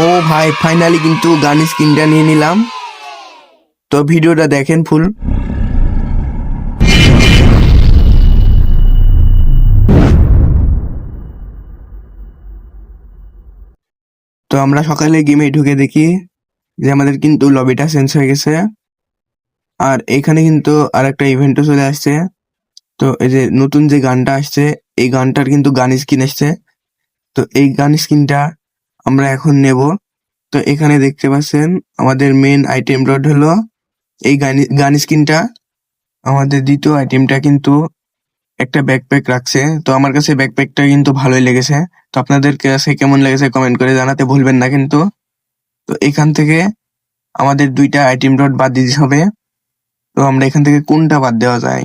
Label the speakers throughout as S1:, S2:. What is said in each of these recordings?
S1: ও ভাই ফাইনালি কিন্তু গান স্ক্রিনটা নিয়ে নিলাম। তো ভিডিওটা দেখেন ফুল। তো আমরা সকালে গেমে ঢুকে দেখি যে আমাদের কিন্তু লবিটা চেঞ্জ হয়ে গেছে। আর এখানে কিন্তু আর একটা ইভেন্টও চলে আসছে। তো এই যে নতুন যে গানটা আসছে, এই গানটার কিন্তু গান স্কিন আসছে তো এই গান স্কিনটা আমরা এখন নেব। তো এখানে দেখতে পাচ্ছেন, আমাদের মেন আইটেম রড হলো এই গান স্কিনটা আমাদের দ্বিতীয় আইটেমটা কিন্তু একটা ব্যাকপ্যাক রাখছে। তো আমার কাছে ব্যাকপ্যাকটা কিন্তু ভালোই লেগেছে। তো আপনাদের কাছে কেমন লেগেছে কমেন্ট করে জানাতে ভুলবেন না কিন্তু। তো এখান থেকে আমাদের দুইটা আইটেম রড বাদ দিতে হবে। তো আমরা এখান থেকে কোনটা বাদ দেওয়া যায়?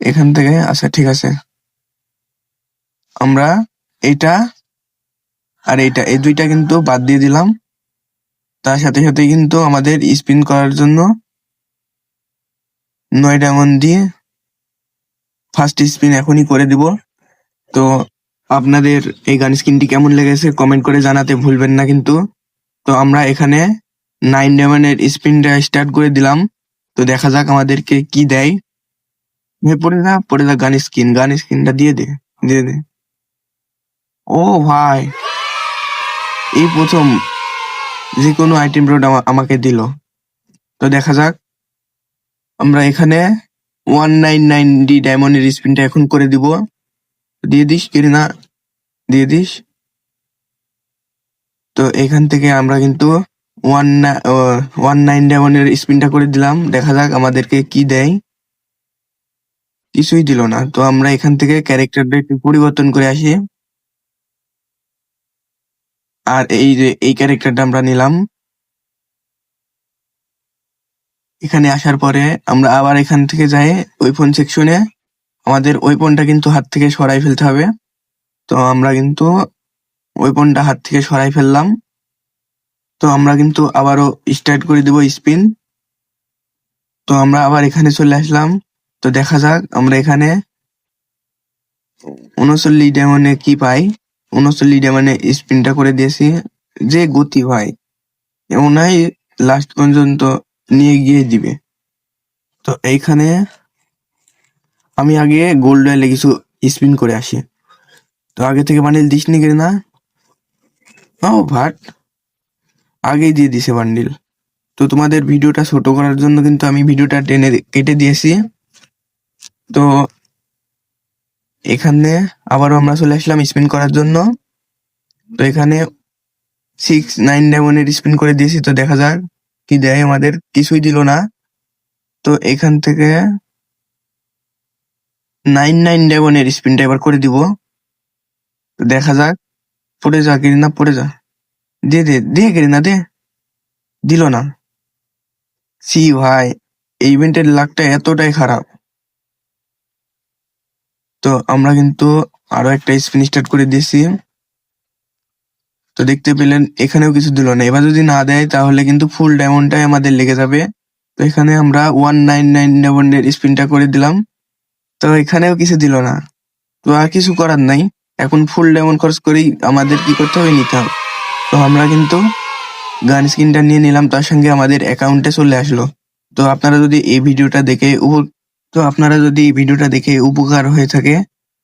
S1: এখান থেকে আচ্ছা ঠিক আছে। আমরা এইটা আর এইটা, এই দুইটা কিন্তু বাদ দিয়ে দিলাম। তার সাথে সাথে কিন্তু আমাদের স্পিন করার জন্য নয় ডায়মন্ড দিয়ে ফার্স্ট স্পিন এখনই করে দিব। তো আপনাদের এই গান স্কিনটি কেমন লেগেছে কমেন্ট করে জানাতে ভুলবেন না কিন্তু। তো আমরা এখানে নাইন ডায়মন্ডের স্পিনটা স্টার্ট করে দিলাম। তো দেখা যাক আমাদেরকে কি দেয়। পড়ে না পড়ে যা গান স্কিন, গান স্কিনটা দিয়ে দে দিয়ে দে। ও ভাই। এই প্রথম যে কোনো আইটেম রোড আমাকে দিল। তো দেখা যাক। আমরা এখানে ওয়ান নাইন নাইন ডি ডায়মন্ডের স্পিনটা এখন করে দিব। দিয়ে দিস না দিয়ে দিস। তো এখান থেকে আমরা কিন্তু ওয়ান ওয়ান নাইন ডায়মন্ডের স্পিনটা করে দিলাম। দেখা যাক আমাদেরকে কি দেয়। কিছুই দিল না। তো আমরা এখান থেকে ক্যারেক্টারটা একটু পরিবর্তন করে আসি। আর এই যে, এই ক্যারেক্টারটা আমরা নিলাম। এখানে আসার পরে আমরা আবার এখান থেকে যাই ওই ফোন সেকশনে আমাদের ওই ফোনটা কিন্তু হাত থেকে সরাই ফেলতে হবে। তো আমরা কিন্তু ওই ফোনটা হাত থেকে সরাই ফেললাম। তো আমরা কিন্তু আবারও স্টার্ট করে দিব স্পিন তো আমরা আবার এখানে চলে আসলাম। তো দেখা যাক আমরা এখানে উনচল্লিশ ডেমনে কি পাই। উনচল্লিশ মানে স্পিনটা করে দিয়েছি। যে গতি ভাই হয় লাস্ট পর্যন্ত নিয়ে গিয়ে দিবে। তো এইখানে আমি আগে গোল্ড রয়্যালে কিছু স্পিন করে আসি। তো আগে থেকে বান্ডিল দিস নি না ও, ভাট। আগেই দিয়ে দিছে বান্ডিল তো তোমাদের ভিডিওটা ছোট করার জন্য কিন্তু আমি ভিডিওটা টেনে কেটে দিয়েছি। তো এখানে আবারও আমরা চলে আসলাম স্পিন করার জন্য। তো এখানে সিক্স নাইন ডায়মন্ডের স্পিন করে দিয়েছি, তো দেখা যাক কি দেয় আমাদের। কিছুই দিল না। তো এখান থেকে নাইন নাইন ডায়মন্ডের স্পিনটা এবার করে দিব। তো দেখা যাক, পড়ে যা না পড়ে যা। দে দে দে না দে। দিল না। সি ভাই, এই ইভেন্টের লাকটা এতটাই খারাপ। তো আমরা কিন্তু আরও একটা স্পিন স্টার্ট করে দিয়েছি। তো দেখতে পেলেন, এখানেও কিছু দিল না। এবার যদি না দেয়, তাহলে কিন্তু ফুল ডায়মন্ডটাই আমাদের লেগে যাবে। তো এখানে আমরা ওয়ান নাইন নাইন ডায়মন্ডের স্পিনটা করে দিলাম। তো এখানেও কিছু দিল না। তো আর কিছু করার নাই। এখন ফুল ডায়মন্ড খরচ করেই আমাদের কি করতে হবে, নিতে হবে। তো আমরা কিন্তু গান স্ক্রিনটা নিয়ে নিলাম। তার সঙ্গে আমাদের অ্যাকাউন্টে চলে আসলো। তো আপনারা যদি এই ভিডিওটা দেখে তো আপনারা যদি ভিডিওটা দেখে উপকার হয়ে থাকে,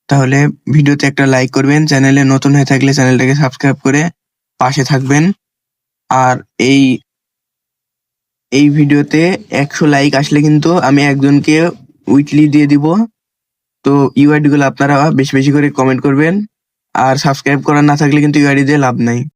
S1: তাহলে ভিডিওতে একটা লাইক করবেন, চ্যানেলে নতুন হয়ে থাকলে চ্যানেলটাকে সাবস্ক্রাইব করে পাশে থাকবেন। আর এই এই ভিডিওতে একশো লাইক আসলে কিন্তু আমি একজনকে উইকলি দিয়ে দিব। তো ইউআইডি গুলো আপনারা বেশি বেশি করে কমেন্ট করবেন। আর সাবস্ক্রাইব করা না থাকলে কিন্তু ইউআইডি দিয়ে লাভ নাই।